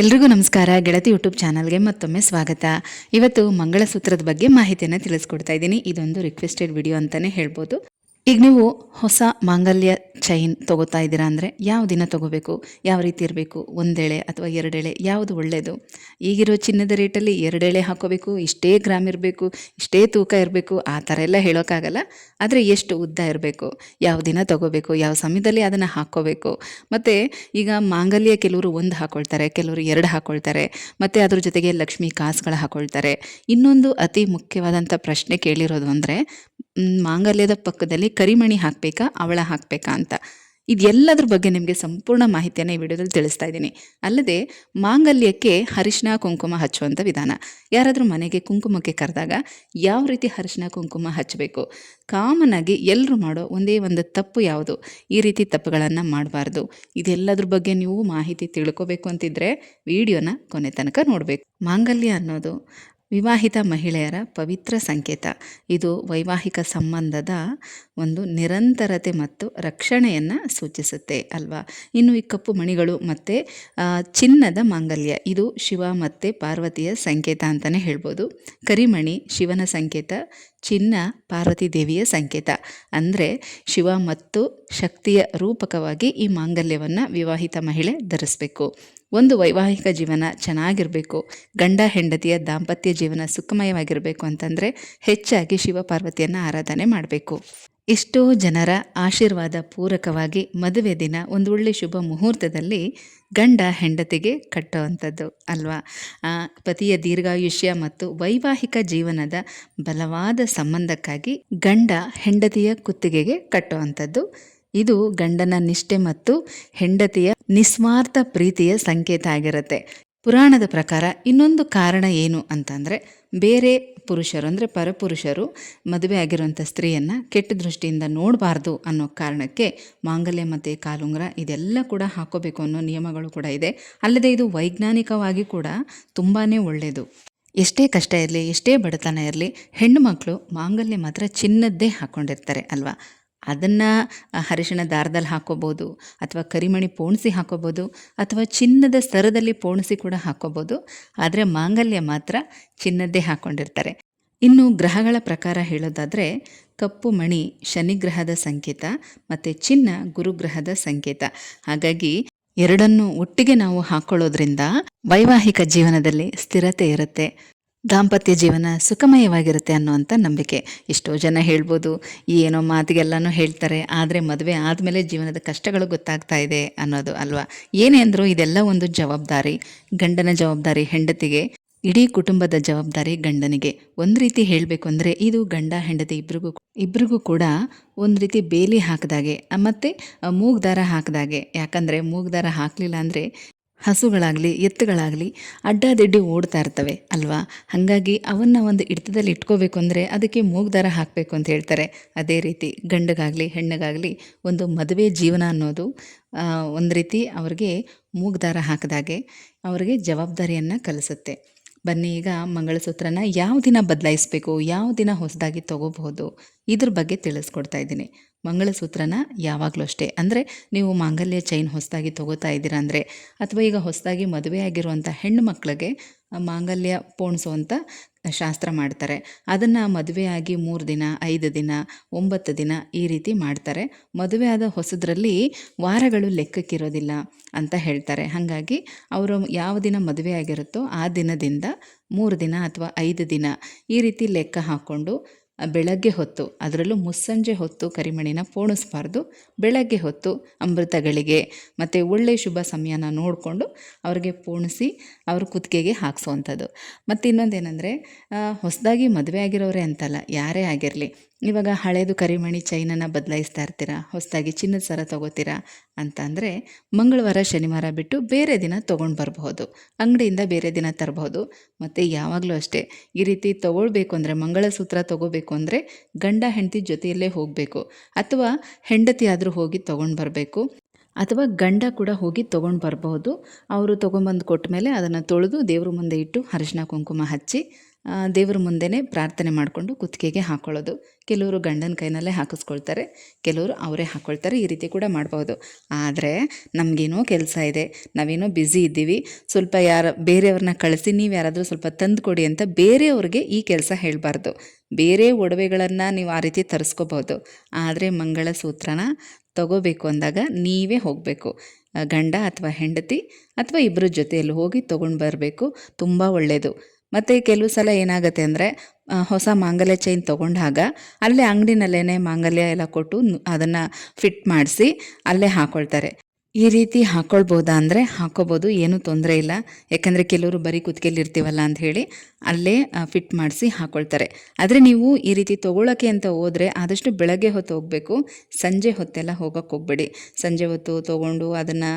ಎಲ್ರಿಗೂ ನಮಸ್ಕಾರ. ಗೆಳತಿ ಯೂಟ್ಯೂಬ್ ಚಾನಲ್ಗೆ ಮತ್ತೊಮ್ಮೆ ಸ್ವಾಗತ. ಇವತ್ತು ಮಂಗಳಸೂತ್ರದ ಬಗ್ಗೆ ಮಾಹಿತಿಯನ್ನು ತಿಳಿಸ್ಕೊಡ್ತಾ ಇದ್ದೀನಿ. ಇದೊಂದು ರಿಕ್ವೆಸ್ಟೆಡ್ ವಿಡಿಯೋ ಅಂತಲೇ ಹೇಳ್ಬೋದು. ಈಗ ನೀವು ಹೊಸ ಮಾಂಗಲ್ಯ ಚೈನ್ ತಗೋತಾ ಇದ್ದೀರಾ ಅಂದರೆ ಯಾವ ದಿನ ತಗೋಬೇಕು? ಯಾವ ರೀತಿ ಇರಬೇಕು? ಒಂದೆಳೆ ಅಥವಾ ಎರಡೆಳೆ? ಯಾವುದು ಒಳ್ಳೆಯದು ಈಗಿರೋ ಚಿನ್ನದ ರೇಟಲ್ಲಿ ಎರಡೆಳೆ ಹಾಕೋಬೇಕು, ಇಷ್ಟೇ ಗ್ರಾಮ್ ಇರಬೇಕು, ಇಷ್ಟೇ ತೂಕ ಇರಬೇಕು, ಆ ಥರ ಎಲ್ಲ ಹೇಳೋಕ್ಕಾಗಲ್ಲ. ಆದರೆ ಎಷ್ಟು ಉದ್ದ ಇರಬೇಕು? ಯಾವ ದಿನ ತಗೋಬೇಕು? ಯಾವ ಸಮಯದಲ್ಲಿ ಅದನ್ನು ಹಾಕ್ಕೋಬೇಕು? ಮತ್ತು ಈಗ ಮಾಂಗಲ್ಯ ಕೆಲವರು ಒಂದು ಹಾಕ್ಕೊಳ್ತಾರೆ ಕೆಲವರು ಎರಡು ಹಾಕ್ಕೊಳ್ತಾರೆ ಮತ್ತು ಅದ್ರ ಜೊತೆಗೆ ಲಕ್ಷ್ಮಿ ಕಾಸುಗಳು ಹಾಕ್ಕೊಳ್ತಾರೆ ಇನ್ನೊಂದು ಅತಿ ಮುಖ್ಯವಾದಂಥ ಪ್ರಶ್ನೆ ಕೇಳಿರೋದು ಅಂದರೆ ಮಾಂಗಲ್ಯದ ಪಕ್ಕದಲ್ಲಿ ಕರಿಮಣಿ ಹಾಕಬೇಕಾ, ಅವಳ ಹಾಕಬೇಕಾ ಅಂತ. ಇದೆಲ್ಲದ್ರ ಬಗ್ಗೆ ನಿಮಗೆ ಸಂಪೂರ್ಣ ಮಾಹಿತಿಯನ್ನು ಈ ವಿಡಿಯೋದಲ್ಲಿ ತಿಳಿಸ್ತಾ ಇದ್ದೀನಿ. ಅಲ್ಲದೆ, ಮಾಂಗಲ್ಯಕ್ಕೆ ಅರಿಶಿನ ಕುಂಕುಮ ಹಚ್ಚುವಂಥ ವಿಧಾನ. ಯಾರಾದರೂ ಮನೆಗೆ ಕುಂಕುಮಕ್ಕೆ ಕರೆದಾಗ ಯಾವ ರೀತಿ ಅರಿಶಿನ ಕುಂಕುಮ ಹಚ್ಚಬೇಕು? ಕಾಮನ್ ಆಗಿ ಎಲ್ಲರೂ ಮಾಡೋ ಒಂದೇ ಒಂದು ತಪ್ಪು ಯಾವುದು? ಈ ರೀತಿ ತಪ್ಪುಗಳನ್ನು ಮಾಡಬಾರ್ದು. ಇದೆಲ್ಲದ್ರ ಬಗ್ಗೆ ನೀವು ಮಾಹಿತಿ ತಿಳ್ಕೊಬೇಕು ಅಂತಿದ್ರೆ, ವಿಡಿಯೋನ ಕೊನೆ ತನಕ ನೋಡಬೇಕು. ಮಾಂಗಲ್ಯ ಅನ್ನೋದು ವಿವಾಹಿತ ಮಹಿಳೆಯರ ಪವಿತ್ರ ಸಂಕೇತ. ಇದು ವೈವಾಹಿಕ ಸಂಬಂಧದ ಒಂದು ನಿರಂತರತೆ ಮತ್ತು ರಕ್ಷಣೆಯನ್ನು ಸೂಚಿಸುತ್ತೆ ಅಲ್ವಾ? ಇನ್ನು ಈ ಕಪ್ಪು ಮಣಿಗಳು ಮತ್ತು ಚಿನ್ನದ ಮಾಂಗಲ್ಯ. ಇದು ಶಿವ ಮತ್ತು ಪಾರ್ವತಿಯ ಸಂಕೇತ ಅಂತಲೇ ಹೇಳ್ಬೋದು. ಕರಿಮಣಿ ಶಿವನ ಸಂಕೇತ, ಚಿನ್ನ ಪಾರ್ವತಿ ದೇವಿಯ ಸಂಕೇತ. ಅಂದರೆ ಶಿವ ಮತ್ತು ಶಕ್ತಿಯ ರೂಪಕವಾಗಿ ಈ ಮಾಂಗಲ್ಯವನ್ನು ವಿವಾಹಿತ ಮಹಿಳೆ ಧರಿಸಬೇಕು. ಒಂದು ವೈವಾಹಿಕ ಜೀವನ ಚೆನ್ನಾಗಿರಬೇಕು, ಗಂಡ ಹೆಂಡತಿಯ ದಾಂಪತ್ಯ ಜೀವನ ಸುಖಮಯವಾಗಿರಬೇಕು ಅಂತಂದರೆ ಹೆಚ್ಚಾಗಿ ಶಿವ ಪಾರ್ವತಿಯನ್ನು ಆರಾಧನೆ ಮಾಡಬೇಕು. ಎಷ್ಟೋ ಜನರ ಆಶೀರ್ವಾದ ಪೂರಕವಾಗಿ ಮದುವೆ ದಿನ ಒಂದು ಒಳ್ಳೆ ಶುಭ ಮುಹೂರ್ತದಲ್ಲಿ ಗಂಡ ಹೆಂಡತಿಗೆ ಕಟ್ಟುವಂಥದ್ದು ಅಲ್ವಾ? ಪತಿಯ ದೀರ್ಘಾಯುಷ್ಯ ಮತ್ತು ವೈವಾಹಿಕ ಜೀವನದ ಬಲವಾದ ಸಂಬಂಧಕ್ಕಾಗಿ ಗಂಡ ಹೆಂಡತಿಯ ಕುತ್ತಿಗೆಗೆ ಕಟ್ಟುವಂಥದ್ದು ಇದು ಗಂಡನ ನಿಷ್ಠೆ ಮತ್ತು ಹೆಂಡತಿಯ ನಿಸ್ವಾರ್ಥ ಪ್ರೀತಿಯ ಸಂಕೇತ ಆಗಿರುತ್ತೆ. ಪುರಾಣದ ಪ್ರಕಾರ ಇನ್ನೊಂದು ಕಾರಣ ಏನು ಅಂತಂದರೆ, ಬೇರೆ ಪುರುಷರು ಅಂದರೆ ಪರಪುರುಷರು ಮದುವೆ ಆಗಿರುವಂಥ ಸ್ತ್ರೀಯನ್ನು ಕೆಟ್ಟ ದೃಷ್ಟಿಯಿಂದ ನೋಡಬಾರ್ದು ಅನ್ನೋ ಕಾರಣಕ್ಕೆ ಮಾಂಗಲ್ಯ ಮತ್ತು ಕಾಲುಂಗ್ರ ಇದೆಲ್ಲ ಕೂಡ ಹಾಕೋಬೇಕು ಅನ್ನೋ ನಿಯಮಗಳು ಕೂಡ ಇದೆ. ಅಲ್ಲದೆ ಇದು ವೈಜ್ಞಾನಿಕವಾಗಿ ಕೂಡ ತುಂಬಾ ಒಳ್ಳೆಯದು ಎಷ್ಟೇ ಕಷ್ಟ ಇರಲಿ, ಎಷ್ಟೇ ಬಡತನ ಇರಲಿ, ಹೆಣ್ಣು ಮಕ್ಕಳು ಮಾಂಗಲ್ಯ ಮಾತ್ರ ಚಿನ್ನದ್ದೇ ಹಾಕ್ಕೊಂಡಿರ್ತಾರೆ ಅಲ್ವಾ? ಅದನ್ನು ಅರಿಶಿಣ ದಾರದಲ್ಲಿ ಹಾಕ್ಕೋಬೋದು ಅಥವಾ ಕರಿಮಣಿ ಪೋಣಿಸಿ ಹಾಕ್ಕೋಬೋದು ಅಥವಾ ಚಿನ್ನದ ಸ್ತರದಲ್ಲಿ ಪೋಣಿಸಿ ಕೂಡ ಹಾಕ್ಕೋಬೋದು ಆದರೆ ಮಾಂಗಲ್ಯ ಮಾತ್ರ ಚಿನ್ನದ್ದೇ ಹಾಕ್ಕೊಂಡಿರ್ತಾರೆ ಇನ್ನು ಗ್ರಹಗಳ ಪ್ರಕಾರ ಹೇಳೋದಾದರೆ, ಕಪ್ಪು ಮಣಿ ಶನಿಗ್ರಹದ ಸಂಕೇತ, ಮತ್ತು ಚಿನ್ನ ಗುರುಗ್ರಹದ ಸಂಕೇತ. ಹಾಗಾಗಿ ಎರಡನ್ನು ಒಟ್ಟಿಗೆ ನಾವು ಹಾಕೊಳ್ಳೋದ್ರಿಂದ ವೈವಾಹಿಕ ಜೀವನದಲ್ಲಿ ಸ್ಥಿರತೆ ಇರುತ್ತೆ. ದಾಂಪತ್ಯ ಜೀವನ ಸುಖಮಯವಾಗಿರುತ್ತೆ ಅನ್ನುವಂಥ ನಂಬಿಕೆ. ಎಷ್ಟೋ ಜನ ಹೇಳ್ಬೋದು, ಏನೋ ಮಾತಿಗೆಲ್ಲನೂ ಹೇಳ್ತಾರೆ, ಆದರೆ ಮದುವೆ ಆದಮೇಲೆ ಜೀವನದ ಕಷ್ಟಗಳು ಗೊತ್ತಾಗ್ತಾ ಇದೆ ಅನ್ನೋದು ಅಲ್ವಾ? ಏನೇ ಅಂದರೂ ಇದೆಲ್ಲ ಒಂದು ಜವಾಬ್ದಾರಿ, ಗಂಡನ ಜವಾಬ್ದಾರಿ, ಹೆಂಡತಿಗೆ, ಇಡೀ ಕುಟುಂಬದ ಜವಾಬ್ದಾರಿ ಗಂಡನಿಗೆ. ಒಂದು ರೀತಿ ಹೇಳಬೇಕು ಅಂದರೆ ಇದು ಗಂಡ, ಹೆಂಡತಿ ಇಬ್ಬರಿಗೂ ಇಬ್ಬರಿಗೂ ಕೂಡ ಒಂದು ರೀತಿ ಬೇಲಿ ಹಾಕಿದಾಗೆ, ಮತ್ತು ಮೂಗ್ದಾರ ಹಾಕಿದಾಗೆ. ಯಾಕಂದರೆ ಮೂಗ್ದಾರ ಹಾಕಲಿಲ್ಲ ಅಂದರೆ ಹಸುಗಳಾಗಲಿ, ಎತ್ತುಗಳಾಗಲಿ ಅಡ್ಡಾದಿಡ್ಡಿ ಓಡ್ತಾ ಇರ್ತವೆ ಅಲ್ವಾ? ಹಾಗಾಗಿ ಅವನ್ನ ಒಂದು ಹಿಡ್ತದಲ್ಲಿ ಇಟ್ಕೋಬೇಕು ಅಂದರೆ ಅದಕ್ಕೆ ಮೂಗ್ದಾರ ಹಾಕಬೇಕು ಅಂತ ಹೇಳ್ತಾರೆ. ಅದೇ ರೀತಿ ಗಂಡಗಾಗಲಿ, ಹೆಣ್ಣಿಗಾಗಲಿ ಒಂದು ಮದುವೆ ಜೀವನ ಅನ್ನೋದು ಒಂದು ರೀತಿ ಅವ್ರಿಗೆ ಮೂಗ್ದಾರ ಹಾಕಿದಾಗೆ ಅವರಿಗೆ ಜವಾಬ್ದಾರಿಯನ್ನು ಕಲಿಸುತ್ತೆ. ಬನ್ನಿ ಈಗ ಮಂಗಳಸೂತ್ರನ ಯಾವ ದಿನ ಬದಲಾಯಿಸಬೇಕು, ಯಾವ ದಿನ ಹೊಸದಾಗಿ ತೊಗೋಬಹುದು ಇದ್ರ ಬಗ್ಗೆ ತಿಳಿಸ್ಕೊಡ್ತಾ ಇದ್ದೀನಿ. ಮಂಗಳಸೂತ್ರನ ಯಾವಾಗಲೂ ಅಷ್ಟೇ. ಅಂದರೆ ನೀವು ಮಾಂಗಲ್ಯ ಚೈನ್ ಹೊಸದಾಗಿ ತೊಗೋತಾ ಇದ್ದೀರಾ ಅಂದರೆ, ಅಥವಾ ಈಗ ಹೊಸದಾಗಿ ಮದುವೆ ಆಗಿರುವಂಥ ಹೆಣ್ಣು ಮಕ್ಕಳಿಗೆ ಮಾಂಗಲ್ಯ ಪೋಣಿಸುವಂಥ ಶಾಸ್ತ್ರ ಮಾಡ್ತಾರೆ. ಅದನ್ನು ಮದುವೆಯಾಗಿ ಮೂರು ದಿನ, ಐದು ದಿನ, ಒಂಬತ್ತು ದಿನ ಈ ರೀತಿ ಮಾಡ್ತಾರೆ. ಮದುವೆ ಆದ ಹೊಸದ್ರಲ್ಲಿ ವಾರಗಳು ಲೆಕ್ಕಕ್ಕಿರೋದಿಲ್ಲ ಅಂತ ಹೇಳ್ತಾರೆ. ಹಾಗಾಗಿ ಅವರು ಯಾವ ದಿನ ಮದುವೆ ಆಗಿರುತ್ತೋ ಆ ದಿನದಿಂದ ಮೂರು ದಿನ ಅಥವಾ ಐದು ದಿನ ಈ ರೀತಿ ಲೆಕ್ಕ ಹಾಕ್ಕೊಂಡು ಬೆಳಗ್ಗೆ ಹೊತ್ತು, ಅದರಲ್ಲೂ ಮುಸ್ಸಂಜೆ ಹೊತ್ತು ಕರಿಮಣಿನ ಪೋಣಿಸ್ಬಾರ್ದು. ಬೆಳಗ್ಗೆ ಹೊತ್ತು ಅಮೃತಗಳಿಗೆ ಮತ್ತು ಒಳ್ಳೆಯ ಶುಭ ಸಮಯನ ನೋಡಿಕೊಂಡು ಅವ್ರಿಗೆ ಪೋಣಿಸಿ ಅವ್ರ ಕುತ್ತಿಗೆಗೆ ಹಾಕ್ಸೋವಂಥದ್ದು. ಮತ್ತು ಇನ್ನೊಂದೇನೆಂದರೆ ಹೊಸದಾಗಿ ಮದುವೆ ಆಗಿರೋರೆ ಅಂತಲ್ಲ, ಯಾರೇ ಆಗಿರಲಿ ಇವಾಗ ಹಳೇದು ಕರಿಮಣಿ ಚೈನನ್ನು ಬದಲಾಯಿಸ್ತಾ ಇರ್ತೀರಾ? ಹೊಸದಾಗಿ ಚಿನ್ನದ ಸರ ತೊಗೋತೀರಾ ಅಂತ ಅಂದರೆ ಮಂಗಳವಾರ, ಶನಿವಾರ ಬಿಟ್ಟು ಬೇರೆ ದಿನ ತೊಗೊಂಡು ಬರಬಹುದು. ಅಂಗಡಿಯಿಂದ ಬೇರೆ ದಿನ ತರಬಹುದು. ಮತ್ತು ಯಾವಾಗಲೂ ಅಷ್ಟೇ, ಈ ರೀತಿ ತೊಗೊಳ್ಬೇಕು ಅಂದರೆ, ಮಂಗಳಸೂತ್ರ ತೊಗೋಬೇಕು ಅಂದರೆ ಗಂಡ ಹೆಂಡತಿ ಜೊತೆಯಲ್ಲೇ ಹೋಗಬೇಕು. ಅಥವಾ ಹೆಂಡತಿ ಆದರೂ ಹೋಗಿ ತೊಗೊಂಡು ಬರಬೇಕು. ಅಥವಾ ಗಂಡ ಕೂಡ ಹೋಗಿ ತೊಗೊಂಡು ಬರಬಹುದು. ಅವರು ತೊಗೊಂಬಂದು ಕೊಟ್ಟ ಮೇಲೆ ಅದನ್ನು ತೊಳೆದು ದೇವ್ರ ಮುಂದೆ ಇಟ್ಟು ಅರಿಶಿನ, ಕುಂಕುಮ ಹಚ್ಚಿ ದೇವ್ರ ಮುಂದೆನೇ ಪ್ರಾರ್ಥನೆ ಮಾಡಿಕೊಂಡು ಕುತ್ತಿಗೆಗೆ ಹಾಕೊಳ್ಳೋದು. ಕೆಲವರು ಗಂಡನ ಕೈನಲ್ಲೇ ಹಾಕಿಸ್ಕೊಳ್ತಾರೆ, ಕೆಲವರು ಅವರೇ ಹಾಕ್ಕೊಳ್ತಾರೆ ಈ ರೀತಿ ಕೂಡ ಮಾಡ್ಬೋದು. ಆದರೆ ನಮಗೇನೋ ಕೆಲಸ ಇದೆ, ನಾವೇನೋ ಬ್ಯುಸಿ ಇದ್ದೀವಿ, ಸ್ವಲ್ಪ ಯಾರು, ಬೇರೆಯವ್ರನ್ನ ಕಳಿಸಿ ನೀವು ಯಾರಾದರೂ ಸ್ವಲ್ಪ ತಂದು ಕೊಡಿ ಅಂತ ಬೇರೆಯವ್ರಿಗೆ ಈ ಕೆಲಸ ಹೇಳಬಾರ್ದು. ಬೇರೆ ಒಡವೆಗಳನ್ನು ನೀವು ಆ ರೀತಿ ತರಿಸ್ಕೋಬೋದು ಆದರೆ ಮಂಗಳಸೂತ್ರನ ತಗೋಬೇಕು ಅಂದಾಗ ನೀವೇ ಹೋಗಬೇಕು. ಗಂಡ ಅಥವಾ ಹೆಂಡತಿ ಅಥವಾ ಇಬ್ಬರ ಜೊತೆಯಲ್ಲಿ ಹೋಗಿ ತೊಗೊಂಡು ಬರಬೇಕು, ತುಂಬ ಒಳ್ಳೆಯದು ಮತ್ತು ಕೆಲವು ಸಲ ಏನಾಗುತ್ತೆ ಅಂದರೆ ಹೊಸ ಮಾಂಗಲ್ಯ ಚೈನ್ ತೊಗೊಂಡಾಗ ಅಲ್ಲೇ ಅಂಗಡಿನಲ್ಲೇ ಮಾಂಗಲ್ಯ ಎಲ್ಲ ಕೊಟ್ಟು ಅದನ್ನು ಫಿಟ್ ಮಾಡಿಸಿ ಅಲ್ಲೇ ಹಾಕ್ಕೊಳ್ತಾರೆ ಈ ರೀತಿ ಹಾಕ್ಕೊಳ್ಬೋದಾ ಅಂದರೆ ಹಾಕೋಬೋದು, ಏನೂ ತೊಂದರೆ ಇಲ್ಲ. ಯಾಕಂದರೆ ಕೆಲವರು ಬರೀ ಕುತ್ತಿಗೆಯಲ್ಲಿ ಇರ್ತೀವಲ್ಲ ಅಂತ ಹೇಳಿ ಅಲ್ಲೇ ಫಿಟ್ ಮಾಡಿಸಿ ಹಾಕ್ಕೊಳ್ತಾರೆ ಆದರೆ ನೀವು ಈ ರೀತಿ ತೊಗೊಳಕ್ಕೆ ಅಂತ ಹೋದರೆ ಆದಷ್ಟು ಬೆಳಗ್ಗೆ ಹೊತ್ತು ಹೋಗಬೇಕು, ಸಂಜೆ ಹೊತ್ತೆಲ್ಲ ಹೋಗೋಕ್ಕೆ ಹೋಗಬೇಡಿ. ಸಂಜೆ ಹೊತ್ತು ತೊಗೊಂಡು ಅದನ್ನು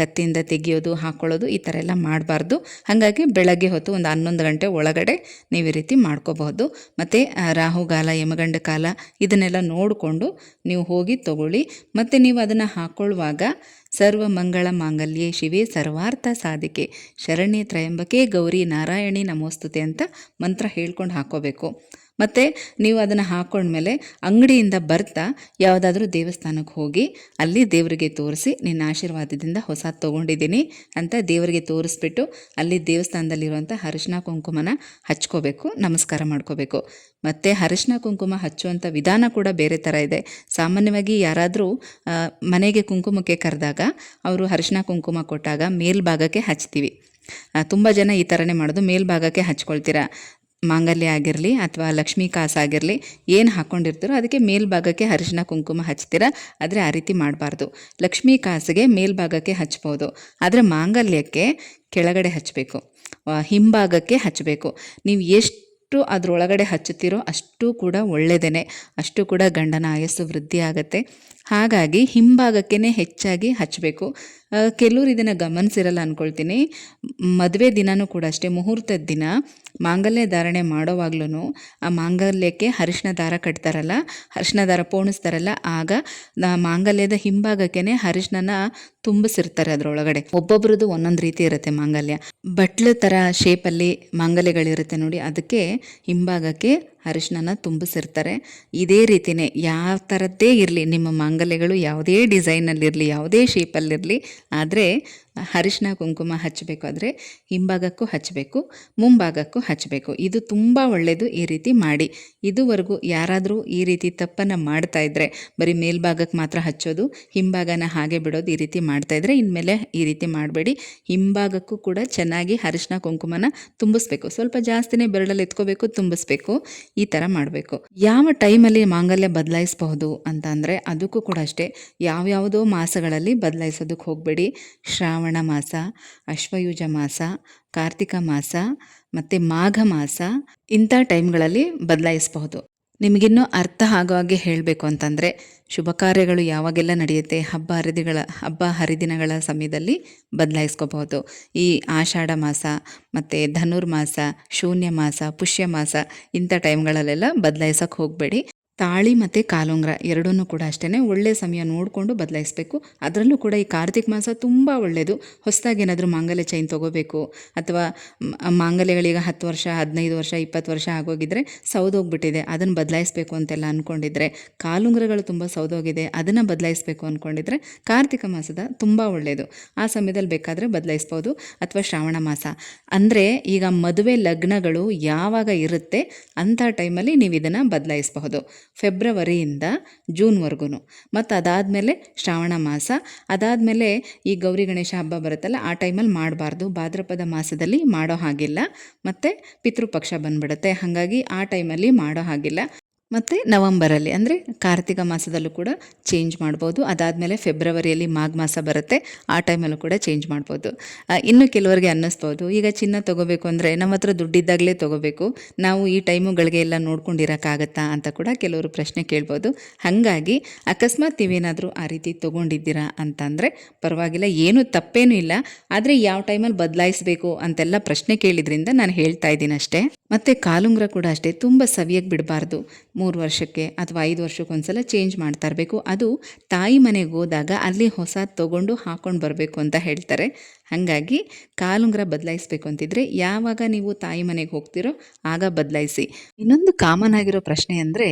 ಕತ್ತಿಯಿಂದ ತೆಗಿಯೋದು ಹಾಕ್ಕೊಳ್ಳೋದು ಈ ಥರ ಎಲ್ಲ ಮಾಡಬಾರ್ದು. ಹಾಗಾಗಿ ಬೆಳಗ್ಗೆ ಹೊತ್ತು ಒಂದು ಹನ್ನೊಂದು ಗಂಟೆ ಒಳಗಡೆ ನೀವು ಈ ರೀತಿ ಮಾಡ್ಕೋಬಹುದು. ಮತ್ತು ರಾಹುಗಾಲ, ಯಮಗಂಡ ಕಾಲ ಇದನ್ನೆಲ್ಲ ನೋಡಿಕೊಂಡು ನೀವು ಹೋಗಿ ತಗೊಳ್ಳಿ. ಮತ್ತು ನೀವು ಅದನ್ನು ಹಾಕ್ಕೊಳ್ಳುವಾಗ ಸರ್ವ ಮಂಗಳ ಮಾಂಗಲ್ಯೆ ಶಿವೆ ಸರ್ವಾರ್ಥ ಸಾಧಿಕೆ. ಶರಣ್ಯ ತ್ರಯಂಬಕೆ ಗೌರಿ ನಾರಾಯಣಿ ನಮೋಸ್ತುತೆ ಅಂತ ಮಂತ್ರ ಹೇಳ್ಕೊಂಡು ಹಾಕ್ಕೋಬೇಕು ಮತ್ತು ನೀವು ಅದನ್ನು ಹಾಕ್ಕೊಂಡ್ಮೇಲೆ ಅಂಗಡಿಯಿಂದ ಬರ್ತಾ ಯಾವುದಾದ್ರೂ ದೇವಸ್ಥಾನಕ್ಕೆ ಹೋಗಿ ಅಲ್ಲಿ ದೇವರಿಗೆ ತೋರಿಸಿ ನಿನ್ನ ಆಶೀರ್ವಾದದಿಂದ ಹೊಸ ತೊಗೊಂಡಿದ್ದೀನಿ ಅಂತ ದೇವರಿಗೆ ತೋರಿಸ್ಬಿಟ್ಟು ಅಲ್ಲಿ ದೇವಸ್ಥಾನದಲ್ಲಿರುವಂಥ ಅರಿಶಿನ ಕುಂಕುಮನ ಹಚ್ಕೋಬೇಕು, ನಮಸ್ಕಾರ ಮಾಡ್ಕೋಬೇಕು. ಮತ್ತು ಅರಿಶಿನ ಕುಂಕುಮ ಹಚ್ಚುವಂಥ ವಿಧಾನ ಕೂಡ ಬೇರೆ ಥರ ಇದೆ. ಸಾಮಾನ್ಯವಾಗಿ ಯಾರಾದರೂ ಮನೆಗೆ ಕುಂಕುಮಕ್ಕೆ ಕರೆದಾಗ ಅವರು ಅರಿಶಿನ ಕುಂಕುಮ ಕೊಟ್ಟಾಗ ಮೇಲ್ಭಾಗಕ್ಕೆ ಹಚ್ತೀವಿ. ತುಂಬ ಜನ ಈ ಥರನೇ ಮಾಡೋದು, ಮೇಲ್ಭಾಗಕ್ಕೆ ಹಚ್ಕೊಳ್ತೀರಾ? ಮಾಂಗಲ್ಯ ಆಗಿರಲಿ ಅಥವಾ ಲಕ್ಷ್ಮೀ ಕಾಸ ಆಗಿರಲಿ ಏನು ಹಾಕ್ಕೊಂಡಿರ್ತೀರೋ ಅದಕ್ಕೆ ಮೇಲ್ಭಾಗಕ್ಕೆ ಅರಿಶಿನ ಕುಂಕುಮ ಹಚ್ತೀರ, ಆದರೆ ಆ ರೀತಿ ಮಾಡಬಾರ್ದು. ಲಕ್ಷ್ಮೀ ಕಾಸಿಗೆ ಮೇಲ್ಭಾಗಕ್ಕೆ ಹಚ್ಬೋದು. ಆದರೆ ಮಾಂಗಲ್ಯಕ್ಕೆ ಕೆಳಗಡೆ ಹಚ್ಚಬೇಕು ಹಿಂಭಾಗಕ್ಕೆ ಹಚ್ಚಬೇಕು ನೀವು ಎಷ್ಟು ಅದರೊಳಗಡೆ ಹಚ್ಚುತ್ತೀರೋ ಅಷ್ಟು ಕೂಡ ಒಳ್ಳೆಯದೇ ಅಷ್ಟು ಕೂಡ ಗಂಡನ ಆಯಸ್ಸು ವೃದ್ಧಿ ಆಗುತ್ತೆ. ಹಾಗಾಗಿ ಹಿಂಭಾಗಕ್ಕೇ ಹೆಚ್ಚಾಗಿ ಹಚ್ಚಬೇಕು ಕೆಲವರು ಇದನ್ನು ಗಮನಿಸಿರಲ್ಲ ಅಂದ್ಕೊಳ್ತೀನಿ ಮದುವೆ ದಿನವೂ ಕೂಡ ಅಷ್ಟೇ, ಮುಹೂರ್ತದ ದಿನ ಮಾಂಗಲ್ಯ ಧಾರಣೆ ಮಾಡೋವಾಗ್ಲೂ ಆ ಮಾಂಗಲ್ಯಕ್ಕೆ ಅರಿಶಿನ ದಾರ ಕಟ್ತಾರಲ್ಲ, ಅರಿಶಿನ ದಾರ ಪೋಣಿಸ್ತಾರಲ್ಲ, ಆಗ ಮಾಂಗಲ್ಯದ ಹಿಂಭಾಗಕ್ಕೇ ಅರಿಶಿನ ತುಂಬಿಸಿರ್ತಾರೆ ಅದರೊಳಗಡೆ. ಒಬ್ಬೊಬ್ರದ್ದು ಒಂದೊಂದು ರೀತಿ ಇರುತ್ತೆ ಮಾಂಗಲ್ಯ. ಬಟ್ಲು ಥರ ಶೇಪಲ್ಲಿ ಮಾಂಗಲ್ಯಗಳಿರುತ್ತೆ ನೋಡಿ, ಅದಕ್ಕೆ ಹಿಂಭಾಗಕ್ಕೆ ಅರಿಶಿನ ತುಂಬಿಸಿರ್ತಾರೆ. ಇದೇ ರೀತಿಯೇ ಯಾವ ಥರದ್ದೇ ಇರಲಿ ನಿಮ್ಮ ಮಾಂಗಲ್ಯಗಳು ಯಾವುದೇ ಡಿಸೈನಲ್ಲಿರಲಿ ಯಾವುದೇ ಶೇಪಲ್ಲಿರಲಿ ಆದರೆ ಅರಿಶಿನ ಕುಂಕುಮ ಹಚ್ಚಬೇಕಾದ್ರೆ ಹಿಂಭಾಗಕ್ಕೂ ಹಚ್ಚಬೇಕು, ಮುಂಭಾಗಕ್ಕೂ ಹಚ್ಚಬೇಕು. ಇದು ತುಂಬ ಒಳ್ಳೆಯದು ಈ ರೀತಿ ಮಾಡಿ. ಇದುವರೆಗೂ ಯಾರಾದರೂ ಈ ರೀತಿ ತಪ್ಪನ್ನು ಮಾಡ್ತಾ ಇದ್ದರೆ ಬರೀ ಮೇಲ್ಭಾಗಕ್ಕೆ ಮಾತ್ರ ಹಚ್ಚೋದು, ಹಿಂಭಾಗನ ಹಾಗೆ ಬಿಡೋದು ಈ ರೀತಿ ಮಾಡ್ತಾ ಇದ್ದರೆ ಇನ್ಮೇಲೆ ಈ ರೀತಿ ಮಾಡಬೇಡಿ. ಹಿಂಭಾಗಕ್ಕೂ ಕೂಡ ಚೆನ್ನಾಗಿ ಅರಿಶಿನ ಕುಂಕುಮನ ತುಂಬಿಸ್ಬೇಕು. ಸ್ವಲ್ಪ ಜಾಸ್ತಿನೇ ಬೆರಳಲ್ಲಿ ಎತ್ಕೋಬೇಕು, ತುಂಬಿಸ್ಬೇಕು. ಈ ಥರ ಮಾಡಬೇಕು. ಯಾವ ಟೈಮಲ್ಲಿ ಮಾಂಗಲ್ಯ ಬದಲಾಯಿಸಬಹುದು ಅಂತ ಅಂದರೆ, ಅದಕ್ಕೂ ಕೂಡ ಅಷ್ಟೇ. ಯಾವ್ಯಾವುದೋ ಮಾಸಗಳಲ್ಲಿ ಬದಲಾಯಿಸೋದಕ್ಕೆ ಹೋಗಬೇಡಿ. ಶ್ರಾವಣ ಮಾಸ, ಅಶ್ವಯುಜ ಮಾಸ, ಕಾರ್ತಿಕ ಮಾಸ ಮತ್ತು ಮಾಘ ಮಾಸ ಇಂಥ ಟೈಮ್ಗಳಲ್ಲಿ ಬದಲಾಯಿಸಬಹುದು. ನಿಮಗಿನ್ನೂ ಅರ್ಥ ಆಗೋ ಹಾಗೆ ಹೇಳಬೇಕು ಅಂತಂದರೆ ಶುಭ ಕಾರ್ಯಗಳು ಯಾವಾಗೆಲ್ಲ ನಡೆಯುತ್ತೆ ಹಬ್ಬ ಹರಿದಿಗಳ, ಹಬ್ಬ ಹರಿದಿನಗಳ ಸಮಯದಲ್ಲಿ ಬದಲಾಯಿಸ್ಕೋಬಹುದು. ಈ ಆಷಾಢ ಮಾಸ ಮತ್ತು ಧನುರ್ಮಾಸ, ಶೂನ್ಯ ಮಾಸ, ಪುಷ್ಯ ಮಾಸ ಇಂಥ ಟೈಮ್ಗಳಲ್ಲೆಲ್ಲ ಬದಲಾಯಿಸೋಕೆ ಹೋಗಬೇಡಿ. ತಾಳಿ ಮತ್ತು ಕಾಲುಂಗ್ರ ಎರಡನ್ನೂ ಕೂಡ ಅಷ್ಟೇ ಒಳ್ಳೆಯ ಸಮಯ ನೋಡಿಕೊಂಡು ಬದಲಾಯಿಸಬೇಕು. ಅದರಲ್ಲೂ ಕೂಡ ಈ ಕಾರ್ತಿಕ ಮಾಸ ತುಂಬ ಒಳ್ಳೆಯದು ಹೊಸದಾಗಿ ಏನಾದರೂ ಮಾಂಗಲ್ಯ ಚೈನ್ ತೊಗೋಬೇಕು ಅಥವಾ ಮಾಂಗಲ್ಯಗಳೀಗ ಹತ್ತು ವರ್ಷ, ಹದಿನೈದು ವರ್ಷ, ಇಪ್ಪತ್ತು ವರ್ಷ ಆಗೋಗಿದ್ರೆ ಸೌದೋಗ್ಬಿಟ್ಟಿದೆ. ಅದನ್ನು ಬದಲಾಯಿಸಬೇಕು ಅಂತೆಲ್ಲ ಅಂದ್ಕೊಂಡಿದ್ರೆ ಕಾಲುಂಗ್ರಗಳು ತುಂಬ ಸೌದೋಗಿದೆ, ಅದನ್ನು ಬದಲಾಯಿಸಬೇಕು ಅಂದ್ಕೊಂಡಿದ್ರೆ ಕಾರ್ತಿಕ ಮಾಸದ ತುಂಬ ಒಳ್ಳೆಯದು ಆ ಸಮಯದಲ್ಲಿ ಬೇಕಾದರೆ ಬದಲಾಯಿಸ್ಬೋದು. ಅಥವಾ ಶ್ರಾವಣ ಮಾಸ. ಅಂದರೆ ಈಗ ಮದುವೆ ಲಗ್ನಗಳು ಯಾವಾಗ ಇರುತ್ತೆ ಅಂಥ ಟೈಮಲ್ಲಿ ನೀವು ಇದನ್ನು ಬದಲಾಯಿಸಬಹುದು. ಫೆಬ್ರವರಿಯಿಂದ ಜೂನ್ವರೆಗೂ ಮತ್ತು ಅದಾದಮೇಲೆ ಶ್ರಾವಣ ಮಾಸ. ಅದಾದಮೇಲೆ ಈ ಗೌರಿ ಗಣೇಶ ಹಬ್ಬ ಬರುತ್ತಲ್ಲ, ಆ ಟೈಮಲ್ಲಿ ಮಾಡಬಾರ್ದು. ಭಾದ್ರಪದ ಮಾಸದಲ್ಲಿ ಮಾಡೋ ಹಾಗಿಲ್ಲ. ಮತ್ತು ಪಿತೃಪಕ್ಷ ಬಂದ್ಬಿಡುತ್ತೆ. ಹಾಗಾಗಿ ಆ ಟೈಮಲ್ಲಿ ಮಾಡೋ ಹಾಗಿಲ್ಲ. ಮತ್ತು ನವಂಬರಲ್ಲಿ, ಅಂದರೆ ಕಾರ್ತಿಕ ಮಾಸದಲ್ಲೂ ಕೂಡ ಚೇಂಜ್ ಮಾಡ್ಬೋದು. ಅದಾದಮೇಲೆ ಫೆಬ್ರವರಿಯಲ್ಲಿ ಮಾಘ ಮಾಸ ಬರುತ್ತೆ, ಆ ಟೈಮಲ್ಲೂ ಕೂಡ ಚೇಂಜ್ ಮಾಡ್ಬೋದು. ಇನ್ನು ಕೆಲವರಿಗೆ ಅನ್ನಿಸ್ಬೋದು. ಈಗ ಚಿನ್ನ ತೊಗೋಬೇಕು ಅಂದರೆ ನಮ್ಮ ಹತ್ರ ದುಡ್ಡಿದ್ದಾಗಲೇ ತೊಗೋಬೇಕು. ನಾವು ಈ ಟೈಮುಗಳಿಗೆ ಎಲ್ಲ ನೋಡ್ಕೊಂಡಿರೋಕ್ಕಾಗತ್ತಾ ಅಂತ ಕೂಡ ಕೆಲವರು ಪ್ರಶ್ನೆ ಕೇಳ್ಬೋದು. ಹಾಗಾಗಿ ಅಕಸ್ಮಾತ್ ನೀವೇನಾದರೂ ಆ ರೀತಿ ತೊಗೊಂಡಿದ್ದೀರಾ ಅಂತಂದರೆ ಪರವಾಗಿಲ್ಲ, ಏನೂ ತಪ್ಪೇನೂ ಇಲ್ಲ. ಆದರೆ ಯಾವ ಟೈಮಲ್ಲಿ ಬದಲಾಯಿಸಬೇಕು ಅಂತೆಲ್ಲ ಪ್ರಶ್ನೆ ಕೇಳಿದ್ರಿಂದ ನಾನು ಹೇಳ್ತಾ ಇದ್ದೀನಿ ಅಷ್ಟೇ ಮತ್ತು ಕಾಲುಂಗ್ರ ಕೂಡ ಅಷ್ಟೇ, ತುಂಬ ಸವಿಯಾಗಿ ಬಿಡಬಾರ್ದು. ಮೂರು ವರ್ಷಕ್ಕೆ ಅಥವಾ ಐದು ಸಲ ಚೇಂಜ್ ಮಾಡ್ತಾ ಇರಬೇಕು. ಅದು ತಾಯಿ ಮನೆಗೆ ಹೋದಾಗ ಅಲ್ಲಿ ಹೊಸ ತೊಗೊಂಡು ಹಾಕೊಂಡು ಬರಬೇಕು ಅಂತ ಹೇಳ್ತಾರೆ. ಹಾಗಾಗಿ ಕಾಲುಂಗ್ರ ಬದಲಾಯಿಸ್ಬೇಕು ಅಂತಿದ್ರೆ ಯಾವಾಗ ನೀವು ತಾಯಿ ಮನೆಗೆ ಹೋಗ್ತಿರೋ ಆಗ ಬದಲಾಯಿಸಿ. ಇನ್ನೊಂದು ಕಾಮನ್ ಆಗಿರೋ ಪ್ರಶ್ನೆ ಅಂದರೆ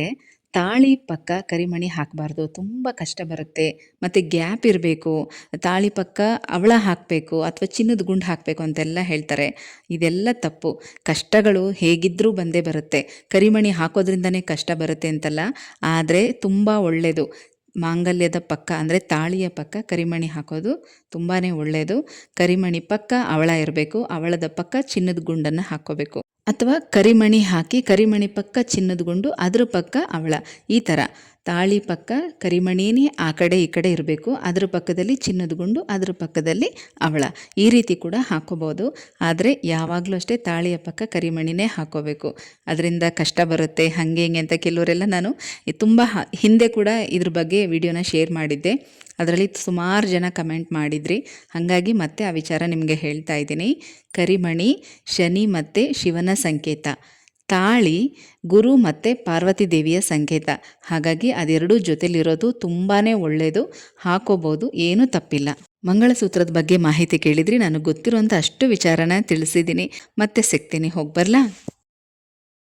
ತಾಳಿ ಪಕ್ಕ ಕರಿಮಣಿ ಹಾಕಬಾರ್ದು. ತುಂಬ ಕಷ್ಟ ಬರುತ್ತೆ. ಮತ್ತು ಗ್ಯಾಪ್ ಇರಬೇಕು. ತಾಳಿ ಪಕ್ಕ ಅವಳ ಹಾಕಬೇಕು ಅಥವಾ ಚಿನ್ನದ ಗುಂಡು ಹಾಕಬೇಕು ಅಂತೆಲ್ಲ ಹೇಳ್ತಾರೆ. ಇದೆಲ್ಲ ತಪ್ಪು. ಕಷ್ಟಗಳು ಹೇಗಿದ್ದರೂ ಬಂದೇ ಬರುತ್ತೆ. ಕರಿಮಣಿ ಹಾಕೋದ್ರಿಂದನೇ ಕಷ್ಟ ಬರುತ್ತೆ ಅಂತಲ್ಲ. ಆದರೆ ತುಂಬ ಒಳ್ಳೆಯದು ಮಾಂಗಲ್ಯದ ಪಕ್ಕ ಅಂದರೆ ತಾಳಿಯ ಪಕ್ಕ ಕರಿಮಣಿ ಹಾಕೋದು ತುಂಬಾ ಒಳ್ಳೆಯದು ಕರಿಮಣಿ ಪಕ್ಕ ಅವಳ ಇರಬೇಕು. ಅವಳದ ಪಕ್ಕ ಚಿನ್ನದ ಗುಂಡನ್ನು ಹಾಕ್ಕೋಬೇಕು. ಅಥವಾ ಕರಿಮಣಿ ಹಾಕಿ ಕರಿಮಣಿ ಪಕ್ಕ ಚಿನ್ನದ ಗುಂಡು, ಅದ್ರ ಪಕ್ಕ ಅವಳ. ಈ ಥರ ತಾಳಿ ಪಕ್ಕ ಕರಿಮಣಿನೇ ಆ ಕಡೆ ಈ ಕಡೆ ಇರಬೇಕು. ಅದ್ರ ಪಕ್ಕದಲ್ಲಿ ಚಿನ್ನದ ಗುಂಡು, ಅದ್ರ ಪಕ್ಕದಲ್ಲಿ ಅವಳ. ಈ ರೀತಿ ಕೂಡ ಹಾಕೋಬೋದು ಆದರೆ ಯಾವಾಗಲೂ ಅಷ್ಟೇ ತಾಳಿಯ ಪಕ್ಕ ಕರಿಮಣಿನೇ ಹಾಕೋಬೇಕು. ಅದರಿಂದ ಕಷ್ಟ ಬರುತ್ತೆ. ಹಾಗೆ ಹಿಂಗೆ ಅಂತ ಕೆಲವರೆಲ್ಲ ನಾನು ತುಂಬ ಹಿಂದೆ ಕೂಡ ಇದ್ರ ಬಗ್ಗೆ ವಿಡಿಯೋನ ಶೇರ್ ಮಾಡಿದ್ದೆ. ಅದರಲ್ಲಿ ಸುಮಾರು ಜನ ಕಮೆಂಟ್ ಮಾಡಿದ್ರಿ. ಹಾಗಾಗಿ ಮತ್ತೆ ಆ ವಿಚಾರ ನಿಮಗೆ ಹೇಳ್ತಾ ಇದ್ದೀನಿ. ಕರಿಮಣಿ, ಶನಿ ಮತ್ತು ಶಿವನ ಸಂಕೇತ. ತಾಳಿ, ಗುರು ಮತ್ತು ಪಾರ್ವತಿ ದೇವಿಯ ಸಂಕೇತ. ಹಾಗಾಗಿ ಅದೆರಡೂ ಜೊತೆಲಿರೋದು ತುಂಬಾ ಒಳ್ಳೆಯದು ಹಾಕೋಬೋದು, ಏನೂ ತಪ್ಪಿಲ್ಲ. ಮಂಗಳಸೂತ್ರದ ಬಗ್ಗೆ ಮಾಹಿತಿ ಕೇಳಿದ್ರಿ. ನನಗೆ ಗೊತ್ತಿರುವಂಥ ಅಷ್ಟು ವಿಚಾರನ ತಿಳಿಸಿದ್ದೀನಿ ಮತ್ತೆ ಸಿಗ್ತೀನಿ. ಹೋಗಿ